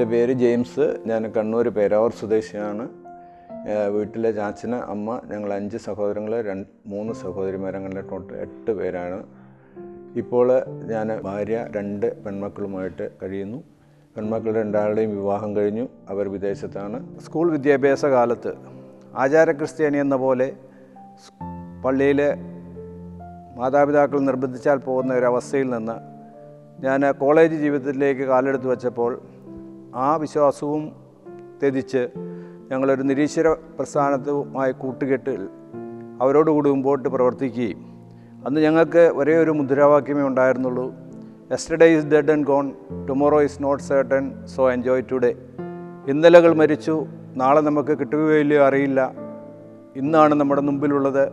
എന്റെ പേര് ജെയിംസ്. ഞാൻ കണ്ണൂർ പേരാവൂർ സ്വദേശിയാണ്. വീട്ടിലെ ചാച്ചന് അമ്മ ഞങ്ങൾ അഞ്ച് സഹോദരങ്ങൾ രണ്ട് മൂന്ന് സഹോദരിമാർ ടോട്ടൽ എട്ട് പേരാണ്. ഇപ്പോൾ ഞാൻ ഭാര്യ രണ്ട് പെൺമക്കളുമായിട്ട് കഴിയുന്നു. പെൺമക്കൾ രണ്ടാളുടെയും വിവാഹം കഴിഞ്ഞു. അവർ വിദേശത്താണ്. സ്കൂൾ വിദ്യാഭ്യാസ കാലത്ത് ആചാര ക്രിസ്ത്യാനി എന്ന പോലെ പള്ളിയിലെ മാതാപിതാക്കൾ നിർബന്ധിച്ചാൽ പോകുന്ന ഒരവസ്ഥയിൽ നിന്ന് ഞാൻ കോളേജ് ജീവിതത്തിലേക്ക് കാലെടുത്ത് വെച്ചപ്പോൾ ആ വിശ്വാസവും ത്യജിച്ച് ഞങ്ങളൊരു നിരീശ്വര പ്രസ്ഥാനത്തുമായി കൂട്ടുകെട്ടിൽ അവരോടുകൂടി മുമ്പോട്ട് പ്രവർത്തിക്കുകയും അന്ന് ഞങ്ങൾക്ക് ഒരേ ഒരു മുദ്രാവാക്യമേ ഉണ്ടായിരുന്നുള്ളൂ. Yesterday is dead and gone tomorrow is not certain so enjoy today ഇന്നലകൾ മരിച്ചു നാളെ നമുക്ക് കിട്ടുകയില്ലയോ അറിയില്ല. ഇന്നാണ് നമ്മുടെ മുമ്പിലുള്ളത്.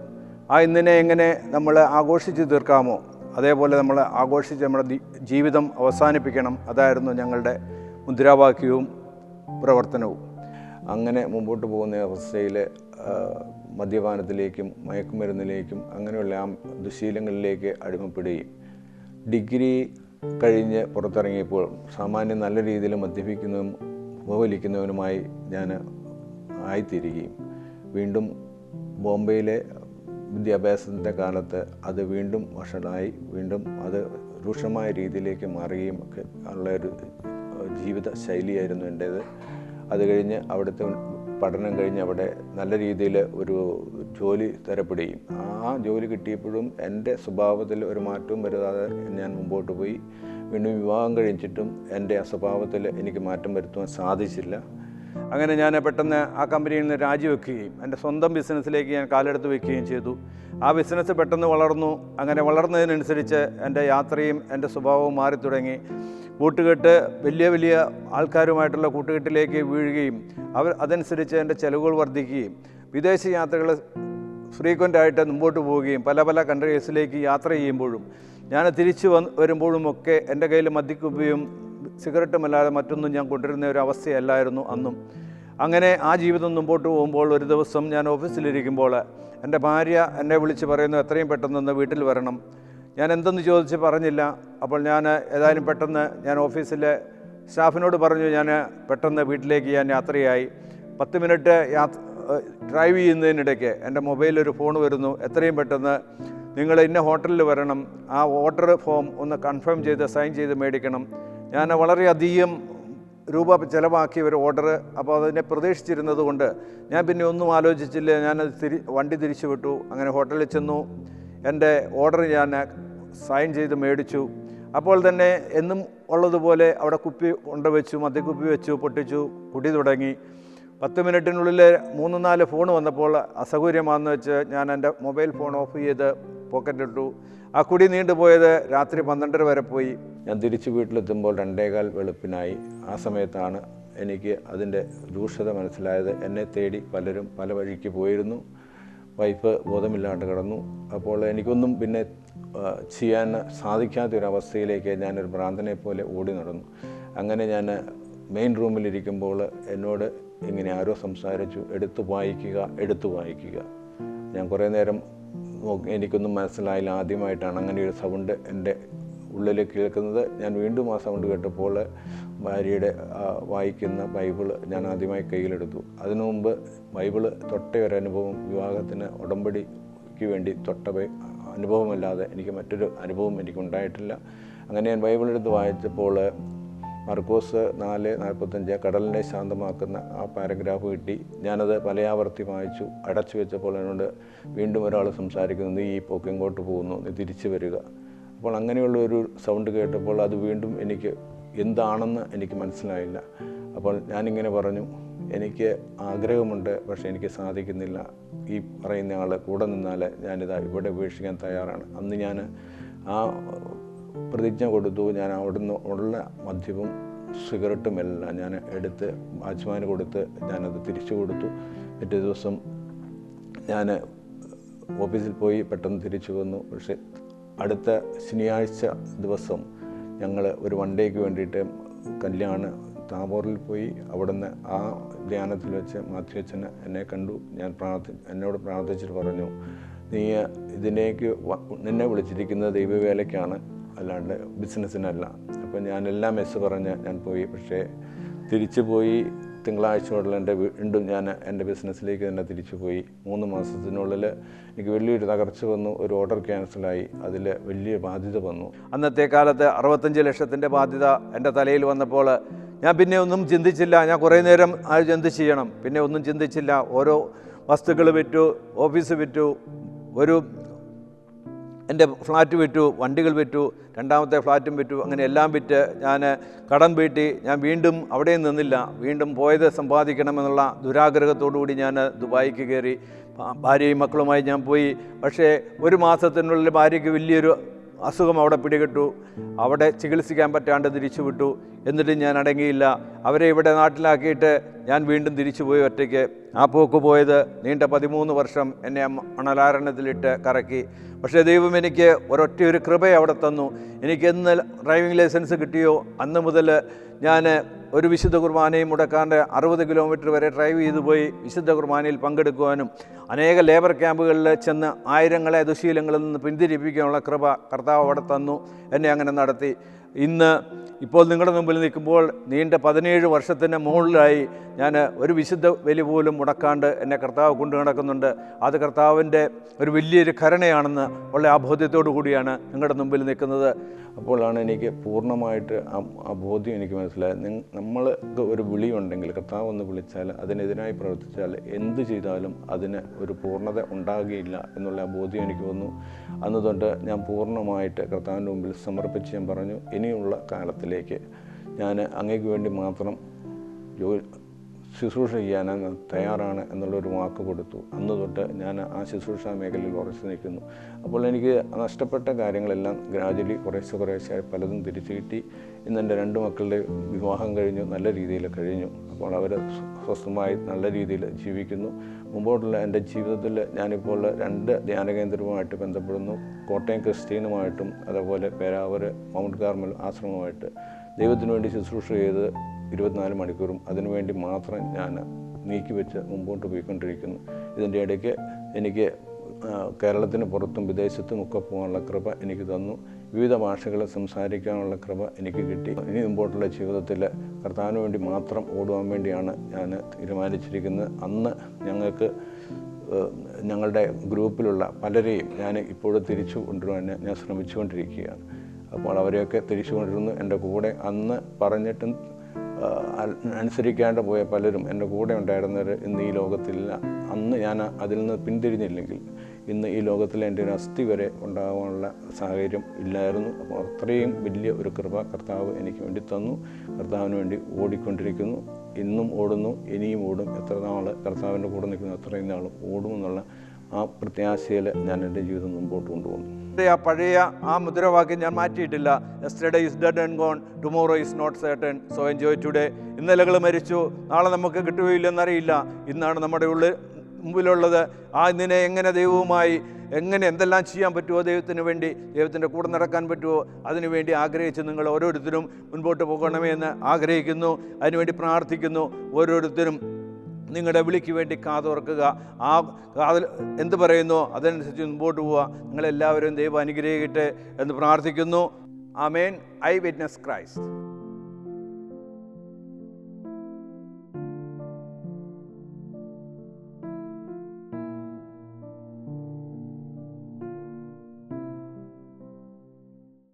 ആ ഇന്നിനെ എങ്ങനെ നമ്മൾ ആഘോഷിച്ച് തീർക്കാമോ? അതേപോലെ നമ്മൾ ആഘോഷിച്ച് നമ്മുടെ ജീവിതം അവസാനിപ്പിക്കണം. അതായിരുന്നു ഞങ്ങളുടെ മുദ്രാവാക്യവും പ്രവർത്തനവും. അങ്ങനെ മുമ്പോട്ട് പോകുന്ന അവസ്ഥയിൽ മദ്യപാനത്തിലേക്കും മയക്കുമരുന്നിലേക്കും അങ്ങനെയുള്ള ആ ദുശീലങ്ങളിലേക്ക് അടിമപ്പെടുകയും. ഡിഗ്രി കഴിഞ്ഞ് പുറത്തിറങ്ങിയപ്പോൾ സാമാന്യം നല്ല രീതിയിൽ മദ്യപിക്കുന്നതും പുകവലിക്കുന്നവനുമായി ഞാൻ ആയിത്തീരുകയും. വീണ്ടും ബോംബെയിലെ വിദ്യാഭ്യാസത്തിന്റെ കാലത്ത് അത് വീണ്ടും വഷളായി വീണ്ടും അത് രൂക്ഷമായ രീതിയിലേക്ക് മാറുകയും ഒക്കെ ഉള്ള ഒരു ജീവിത ശൈലിയായിരുന്നു എന്റേത്. അത് കഴിഞ്ഞ് അവിടുത്തെ പഠനം കഴിഞ്ഞ് അവിടെ നല്ല രീതിയിൽ ഒരു ജോലി തരപ്പെടുകയും ആ ജോലി കിട്ടിയപ്പോഴും എന്റെ സ്വഭാവത്തിൽ ഒരു മാറ്റവും വരുത്താതെ ഞാൻ മുമ്പോട്ട് പോയി. വീണ്ടും വിവാഹം കഴിച്ചിട്ടും എന്റെ ആ സ്വഭാവത്തിൽ എനിക്ക് മാറ്റം വരുത്തുവാൻ സാധിച്ചില്ല. അങ്ങനെ ഞാൻ പെട്ടെന്ന് ആ കമ്പനിയിൽ നിന്ന് രാജിവെക്കുകയും എന്റെ സ്വന്തം ബിസിനസ്സിലേക്ക് ഞാൻ കാലെടുത്ത് വെക്കുകയും ചെയ്തു. ആ ബിസിനസ് പെട്ടെന്ന് വളർന്നു. അങ്ങനെ വളർന്നതിനനുസരിച്ച് എന്റെ യാത്രയും എന്റെ സ്വഭാവവും മാറി തുടങ്ങി കൂട്ടുകെട്ട് വലിയ വലിയ ആൾക്കാരുമായിട്ടുള്ള കൂട്ടുകെട്ടിലേക്ക് വീഴുകയും അവർ അതനുസരിച്ച് എന്റെ ചിലവുകൾ വർദ്ധിക്കുകയും വിദേശ യാത്രകൾ ഫ്രീക്വന്റ് ആയിട്ട് മുമ്പോട്ട് പോവുകയും പല പല കൺട്രീസിലേക്ക് യാത്ര ചെയ്യുമ്പോഴും ഞാൻ തിരിച്ചു വന്ന് വരുമ്പോഴുമൊക്കെ എന്റെ കയ്യിൽ മദ്യക്കുപ്പിയും സിഗരറ്റും അല്ലാതെ മറ്റൊന്നും ഞാൻ കൊണ്ടിരുന്ന ഒരു അവസ്ഥയല്ലായിരുന്നു അന്നും. അങ്ങനെ ആ ജീവിതം മുമ്പോട്ട് പോകുമ്പോൾ ഒരു ദിവസം ഞാൻ ഓഫീസിലിരിക്കുമ്പോൾ എന്റെ ഭാര്യ എന്നെ വിളിച്ച് പറയുന്നു എത്രയും പെട്ടെന്ന് വീട്ടിൽ വരണം. ഞാൻ എന്തെന്ന് ചോദിച്ച് പറഞ്ഞില്ല. അപ്പോൾ ഞാൻ ഏതായാലും പെട്ടെന്ന് ഞാൻ ഓഫീസിലെ സ്റ്റാഫിനോട് പറഞ്ഞു ഞാൻ പെട്ടെന്ന് വീട്ടിലേക്ക് ഞാൻ യാത്രയായി. പത്ത് മിനിറ്റ് യാത്ര ഡ്രൈവ് ചെയ്യുന്നതിനിടയ്ക്ക് എന്റെ മൊബൈലിൽ ഒരു ഫോൺ വരുന്നു. എത്രയും പെട്ടെന്ന് നിങ്ങൾ ഇന്ന ഹോട്ടലിൽ വരണം. ആ ഓർഡർ ഫോം ഒന്ന് കൺഫേം ചെയ്ത് സൈൻ ചെയ്ത് മേടിക്കണം. ഞാൻ വളരെയധികം രൂപ ചിലവാക്കിയ ഒരു ഓർഡർ അപ്പോൾ അതിനെ പ്രതീക്ഷിച്ചിരുന്നത് കൊണ്ട് ഞാൻ പിന്നെ ഒന്നും ആലോചിച്ചില്ല. ഞാനത് തിരി വണ്ടി തിരിച്ചു വിട്ടു അങ്ങനെ ഹോട്ടലിൽ ചെന്നു. എന്റെ ഓർഡർ ഞാൻ സൈൻ ചെയ്ത് മേടിച്ചു. അപ്പോൾ തന്നെ എന്നും ഉള്ളതുപോലെ അവിടെ കുപ്പി കൊണ്ടുവച്ചു മദ്യക്കുപ്പി വെച്ചു പൊട്ടിച്ചു കുടി തുടങ്ങി. പത്ത് മിനിറ്റിനുള്ളിൽ മൂന്ന് നാല് ഫോൺ വന്നപ്പോൾ അസൗകര്യമാണെന്ന് വെച്ച് ഞാൻ എന്റെ മൊബൈൽ ഫോൺ ഓഫ് ചെയ്ത് പോക്കറ്റിലിട്ടു ആ കുടി നീണ്ടുപോയത് രാത്രി പന്ത്രണ്ടര വരെ പോയി. ഞാൻ തിരിച്ച് വീട്ടിലെത്തുമ്പോൾ രണ്ടേകാൽ വെളുപ്പിനായി. ആ സമയത്താണ് എനിക്ക് അതിന്റെ രൂക്ഷത മനസ്സിലായത്. എന്നെ തേടി പലരും പല വഴിക്ക് പോയിരുന്നു. വൈഫ് ബോധമില്ലാണ്ട് കിടന്നു. അപ്പോൾ എനിക്കൊന്നും പിന്നെ ചെയ്യാൻ സാധിക്കാത്തൊരവസ്ഥയിലേക്ക് ഞാനൊരു ഭ്രാന്തനെ പോലെ ഓടി നടന്നു. അങ്ങനെ ഞാൻ മെയിൻ റൂമിലിരിക്കുമ്പോൾ എന്നോട് ഇങ്ങനെ ആരോ സംസാരിച്ചു. എടുത്തു വായിക്കുക എടുത്തു വായിക്കുക. ഞാൻ കുറേ നേരം എനിക്കൊന്നും മനസ്സിലായില്ല. ആദ്യമായിട്ടാണ് അങ്ങനെ ഒരു സൗണ്ട് എന്റെ ഉള്ളിൽ കേൾക്കുന്നത്. ഞാൻ വീണ്ടും ആ സൗണ്ട് കേട്ടപ്പോൾ ഭാര്യയുടെ വായിക്കുന്ന ബൈബിൾ ഞാൻ ആദ്യമായി കയ്യിലെടുത്തു. അതിനു മുമ്പ് ബൈബിൾ തൊട്ട ഒരു അനുഭവം വിവാഹത്തിന് ഉടമ്പടിക്ക് വേണ്ടി തൊട്ട അനുഭവമല്ലാതെ എനിക്ക് മറ്റൊരു അനുഭവം എനിക്കുണ്ടായിട്ടില്ല. അങ്ങനെ ഞാൻ ബൈബിൾ എടുത്ത് വായിച്ചപ്പോൾ മർക്കോസ് നാല് നാൽപ്പത്തഞ്ച് കടലിനെ ശാന്തമാക്കുന്ന ആ പാരഗ്രാഫ് കിട്ടി. ഞാനത് പലയാവർത്തി വായിച്ചു അടച്ചു വെച്ചപ്പോൾ എന്നോട് വീണ്ടും ഒരാൾ സംസാരിക്കുന്നു നീ ഈ പോക്കിങ്ങോട്ട് പോകുന്നു? നീ തിരിച്ചു വരിക. അപ്പോൾ അങ്ങനെയുള്ള ഒരു സൗണ്ട് കേട്ടപ്പോൾ അത് വീണ്ടും എനിക്ക് എന്താണെന്ന് എനിക്ക് മനസ്സിലായില്ല. അപ്പോൾ ഞാനിങ്ങനെ പറഞ്ഞു എനിക്ക് ആഗ്രഹമുണ്ട് പക്ഷേ എനിക്ക് സാധിക്കുന്നില്ല. ഈ പറയുന്ന ആൾ കൂടെ നിന്നാൽ ഞാനിതാ ഇവിടെ ഉപേക്ഷിക്കാൻ തയ്യാറാണ്. അന്ന് ഞാൻ ആ പ്രതിജ്ഞ കൊടുത്തു. ഞാൻ അവിടുന്ന് ഉള്ള മദ്യവും സിഗരറ്റും എല്ലാം ഞാൻ എടുത്ത് വാച്ച്മാന് കൊടുത്ത് ഞാനത് തിരിച്ചു കൊടുത്തു. പിറ്റേ ദിവസം ഞാൻ ഓഫീസിൽ പോയി പെട്ടെന്ന് തിരിച്ചു വന്നു. പക്ഷേ അടുത്ത ശനിയാഴ്ച ദിവസം ഞങ്ങൾ ഒരു വൺ ഡേക്ക് വേണ്ടിയിട്ട് കല്യാണം താബോറിൽ പോയി. അവിടുന്ന് ആ ധ്യാനത്തിൽ വെച്ച് മാത്യു അച്ഛന് എന്നെ കണ്ടു. ഞാൻ പ്രാർത്ഥി എന്നോട് പ്രാർത്ഥിച്ചിട്ട് പറഞ്ഞു നീ ഇതിനേക്ക് നിന്നെ വിളിച്ചിരിക്കുന്നത് ദൈവവേലയ്ക്കാണ്. അല്ലാണ്ട് ബിസിനസ്സിനല്ല. അപ്പോൾ എല്ലാം മെസ്സ് പറഞ്ഞ് ഞാൻ പോയി. പക്ഷേ തിരിച്ചു പോയി തിങ്കളാഴ്ച മുതൽ എന്റെ വീണ്ടും ഞാൻ എന്റെ ബിസിനസ്സിലേക്ക് തന്നെ തിരിച്ചു പോയി. മൂന്ന് മാസത്തിനുള്ളിൽ എനിക്ക് വലിയൊരു തകർച്ച വന്നു. ഒരു ഓർഡർ ക്യാൻസലായി അതിൽ വലിയ ബാധ്യത വന്നു. അന്നത്തെ കാലത്ത് അറുപത്തഞ്ച് ലക്ഷത്തിന്റെ ബാധ്യത എന്റെ തലയിൽ വന്നപ്പോൾ ഞാൻ പിന്നെ ഒന്നും ചിന്തിച്ചില്ല. ഞാൻ കുറേ നേരം അത് ചിന്തിച്ച് ചെയ്യണം? പിന്നെ ഒന്നും ചിന്തിച്ചില്ല. ഓരോ വസ്തുക്കൾ വിറ്റു ഓഫീസ് വിറ്റു ഒരു എന്റെ ഫ്ലാറ്റ് വിറ്റു വണ്ടികൾ വിറ്റു രണ്ടാമത്തെ ഫ്ലാറ്റും വിറ്റു അങ്ങനെ എല്ലാം വിറ്റ് ഞാൻ കടം വീട്ടി ഞാൻ വീണ്ടും അവിടെയും നിന്നില്ല. വീണ്ടും പോയത് സമ്പാദിക്കണമെന്നുള്ള ദുരാഗ്രഹത്തോടു കൂടി ഞാൻ ദുബായിക്ക് കയറി. ഭാര്യയും മക്കളുമായി ഞാൻ പോയി. പക്ഷേ ഒരു മാസത്തിനുള്ളിൽ ഭാര്യയ്ക്ക് വലിയൊരു അസുഖം അവിടെ പിടികിട്ടു. അവിടെ ചികിത്സിക്കാൻ പറ്റാണ്ട് തിരിച്ചു വിട്ടു എന്നിട്ടും ഞാൻ അടങ്ങിയില്ല. അവരെ ഇവിടെ നാട്ടിലാക്കിയിട്ട് ഞാൻ വീണ്ടും തിരിച്ചു പോയി ഒറ്റയ്ക്ക്. ആ പോക്ക് പോയത് നീണ്ട പതിമൂന്ന് വർഷം എന്നെ മണലാരണത്തിലിട്ട് കറക്കി. പക്ഷേ ദൈവം എനിക്ക് ഒരൊറ്റ ഒരു കൃപ അവിടെ തന്നു. എനിക്ക് എന്ന് ഡ്രൈവിംഗ് ലൈസൻസ് കിട്ടിയോ? അന്ന് മുതൽ ഞാൻ ഒരു വിശുദ്ധ കുർബാനയും മുടക്കാണ്ട് അറുപത് കിലോമീറ്റർ വരെ ഡ്രൈവ് ചെയ്തു പോയി വിശുദ്ധ കുർബാനയിൽ പങ്കെടുക്കുവാനും അനേക ലേബർ ക്യാമ്പുകളിൽ ചെന്ന് ആയിരങ്ങളെ ദുശീലങ്ങളിൽ നിന്ന് പിന്തിരിപ്പിക്കാനുള്ള കൃപ കർത്താവ് അവിടെ തന്നു. എന്നെ അങ്ങനെ നടത്തി. ഇന്ന് ഇപ്പോൾ നിങ്ങളുടെ മുമ്പിൽ നിൽക്കുമ്പോൾ നീണ്ട പതിനേഴ് വർഷത്തിന് മുകളിലായി ഞാൻ ഒരു വിശുദ്ധ ബലി പോലും മുടക്കാണ്ട് എന്നെ കർത്താവ് കൊണ്ടു നടക്കുന്നുണ്ട്. അത് കർത്താവിന്റെ ഒരു വലിയൊരു കരുണയാണെന്ന് ഉള്ള ആ ബോധ്യത്തോടു കൂടിയാണ് നിങ്ങളുടെ മുമ്പിൽ നിൽക്കുന്നത്. അപ്പോഴാണ് എനിക്ക് പൂർണമായിട്ട് ആ ബോധ്യം എനിക്ക് മനസ്സിലായത്. നമ്മൾ നമ്മൾക്ക് ഒരു വിളിയുണ്ടെങ്കിൽ കർത്താവ് ഒന്ന് വിളിച്ചാൽ അതിനെതിരായി പ്രവർത്തിച്ചാൽ എന്ത് ചെയ്താലും അതിന് ഒരു പൂർണത ഉണ്ടാകുകയില്ല എന്നുള്ള ആ ബോധ്യം എനിക്ക് വന്നു. അന്ന് തൊട്ട് ഞാൻ പൂർണമായിട്ട് കർത്താവിന്റെ മുമ്പിൽ സമർപ്പിച്ച് ഞാൻ പറഞ്ഞു ഇനിയുള്ള കാലത്തിലേക്ക് ഞാൻ അങ്ങേക്ക് വേണ്ടി മാത്രം ജോലി ശുശ്രൂഷ ചെയ്യാൻ അങ്ങ് തയ്യാറാണ് എന്നുള്ളൊരു വാക്ക് കൊടുത്തു. അന്ന് തൊട്ട് ഞാൻ ആ ശുശ്രൂഷ മേഖലയിൽ ഉറച്ചു നിൽക്കുന്നു. അപ്പോൾ എനിക്ക് നഷ്ടപ്പെട്ട കാര്യങ്ങളെല്ലാം ഗ്രാജുവലി കുറേശ്ശെ കുറേശ്ശെ പലതും തിരിച്ചു കിട്ടി. ഇന്ന് എന്റെ രണ്ട് മക്കളുടെ വിവാഹം കഴിഞ്ഞു നല്ല രീതിയിൽ കഴിഞ്ഞു. അപ്പോൾ അവർ സ്വസ്ഥമായി നല്ല രീതിയിൽ ജീവിക്കുന്നു. മുമ്പോട്ടുള്ള എന്റെ ജീവിതത്തിൽ ഞാനിപ്പോൾ രണ്ട് ധ്യാന കേന്ദ്രവുമായിട്ട് ബന്ധപ്പെടുന്നു. കോട്ടയം ക്രിസ്ത്യനുമായിട്ടും അതേപോലെ പേരാവൂർ മൗണ്ട് കാർമൽ ആശ്രമമായിട്ട് ദൈവത്തിന് വേണ്ടി ശുശ്രൂഷ ചെയ്ത് ഇരുപത്തിനാല് മണിക്കൂറും അതിനുവേണ്ടി മാത്രം ഞാൻ നീക്കി വെച്ച് മുമ്പോട്ട് പോയിക്കൊണ്ടിരിക്കുന്നു. ഇതിന്റെ ഇടയ്ക്ക് എനിക്ക് കേരളത്തിന് പുറത്തും വിദേശത്തും ഒക്കെ പോകാനുള്ള കൃപ എനിക്ക് തന്നു. വിവിധ ഭാഷകൾ സംസാരിക്കാനുള്ള കൃപ എനിക്ക് കിട്ടി. ഇനി മുമ്പോട്ടുള്ള ജീവിതത്തിൽ കർത്താവിന് വേണ്ടി മാത്രം ഓടുവാൻ വേണ്ടിയാണ് ഞാൻ തീരുമാനിച്ചിരിക്കുന്നത്. അന്ന് ഞങ്ങൾക്ക് ഞങ്ങളുടെ ഗ്രൂപ്പിലുള്ള പലരെയും ഞാൻ ഇപ്പോഴും തിരിച്ചു കൊണ്ടുവരാൻ ഞാൻ ശ്രമിച്ചുകൊണ്ടിരിക്കുകയാണ്. അപ്പോൾ അവരെയൊക്കെ തിരിച്ചു കൊണ്ടിരുന്നു എന്റെ കൂടെ അന്ന് പറഞ്ഞിട്ടും അനുസരിക്കാണ്ട് പോയ പലരും എന്റെ കൂടെ ഉണ്ടായിരുന്നവർ ഇന്ന് ഈ ലോകത്തില്ല അന്ന് ഞാൻ അതിൽ നിന്ന് പിന്തിരിഞ്ഞില്ലെങ്കിൽ ഇന്ന് ഈ ലോകത്തിൽ എന്റെ ഒരു അസ്ഥി വരെ ഉണ്ടാകാനുള്ള സാഹചര്യം ഇല്ലായിരുന്നു. അപ്പോൾ അത്രയും വലിയ ഒരു കൃപ കർത്താവ് എനിക്ക് വേണ്ടി തന്നു. കർത്താവിന് വേണ്ടി ഓടിക്കൊണ്ടിരിക്കുന്നു. ഇന്നും ഓടുന്നു ഇനിയും ഓടും. എത്ര നാൾ കർത്താവിന്റെ കൂടെ നിൽക്കുന്നു അത്രയും നാളും ഓടുമെന്നുള്ള ആ പ്രത്യാശയിൽ ഞാൻ എന്റെ ജീവിതം മുമ്പോട്ട് കൊണ്ടുപോകുന്നു. ആ പഴയ ആ മുദ്രാവാക്യം ഞാൻ മാറ്റിയിട്ടില്ല. Yesterday is dead and gone tomorrow is not certain so enjoy today ഇന്നലകൾ മരിച്ചു. നാളെ നമുക്ക് കിട്ടുകയില്ലെന്നറിയില്ല. ഇന്നാണ് നമ്മുടെ ഉള്ളിൽ മുമ്പിലുള്ളത്. ആ ഇന്നിനെ എങ്ങനെ ദൈവവുമായി എങ്ങനെ എന്തെല്ലാം ചെയ്യാൻ പറ്റുമോ ദൈവത്തിന് വേണ്ടി ദൈവത്തിന്റെ കൂടെ നടക്കാൻ പറ്റുമോ അതിനുവേണ്ടി ആഗ്രഹിച്ച് നിങ്ങൾ ഓരോരുത്തരും മുൻപോട്ട് പോകണമേ എന്ന് ആഗ്രഹിക്കുന്നു. അതിനുവേണ്ടി പ്രാർത്ഥിക്കുന്നു. ഓരോരുത്തരും നിങ്ങളുടെ വിളിക്ക് വേണ്ടി കാതോർക്കുക. ആ കാതിൽ എന്ത് പറയുന്നു? അതനുസരിച്ച് മുമ്പോട്ട് പോവുക. നിങ്ങളെല്ലാവരും ദൈവം അനുഗ്രഹിക്കട്ടെ എന്ന് പ്രാർത്ഥിക്കുന്നു. ആമേൻ. I witness Christ.